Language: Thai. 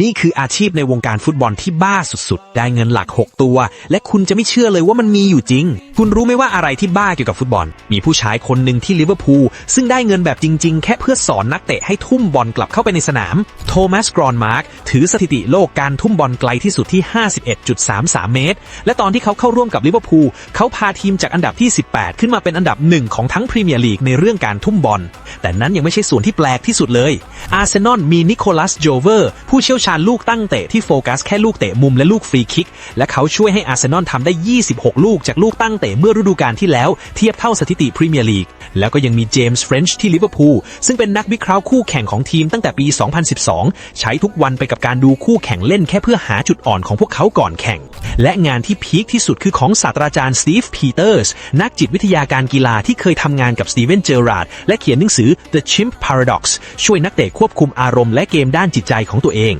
นี่คืออาชีพในวงการฟุตบอลที่บ้าสุดๆ ได้เงินหลัก 6 ตัว และคุณจะไม่เชื่อเลยว่ามันมีอยู่จริง คุณรู้ไหมว่าอะไรที่บ้าเกี่ยวกับฟุตบอล มีผู้ชายคนหนึ่งที่ลิเวอร์พูลซึ่งได้เงินแบบจริงๆ แค่เพื่อสอนนักเตะให้ทุ่มบอลกลับเข้าไปในสนาม โทมัส กรอนมาร์กถือสถิติโลกการทุ่มบอลไกลที่สุดที่ 51.33 เมตร และตอนที่เขาเข้าร่วมกับลิเวอร์พูลเขาพาทีมจากอันดับที่ 18 ขึ้นมาเป็นอันดับหนึ่งของทั้งพรีเมียร์ลีกในเรื่องการทุ่มบอล แต่นั้นยังไม่ใช่ส่วนที่แปลกที่สุดเลย อาร์เซนอลมีนิโคลัสโจเวอร์ ผู้เชี่ยวชาญลูกตั้งเตะที่โฟกัสแค่ลูกเตะมุมและลูกฟรีคิก และเขาช่วยให้อาร์เซนอลทำได้ 26 ลูกจากลูกตั้งเตะเมื่อฤดูกาลที่แล้วเทียบเท่าสถิติพรีเมียร์ลีก แล้วก็ยังมีเจมส์เฟรนช์ที่ลิเวอร์พูลซึ่งเป็นนักวิเคราะห์คู่แข่งของทีมตั้งแต่ปี 2012 ใช้ทุกวันไปกับการดูคู่แข่งเล่นแค่เพื่อหาจุดอ่อนของพวกเขาก่อนแข่ง และงานที่พีคที่สุดคือของศาสตราจารย์สตีฟ พีเตอร์ส นักจิตวิทยาการกีฬาที่เคยทำงานกับสตีเวน เจอราร์ดและเขียนหนังสือ The Chimp Paradox ช่วยนักเตะควบคุมอารมณ์และเกมด้านจิตใจของตัวเอง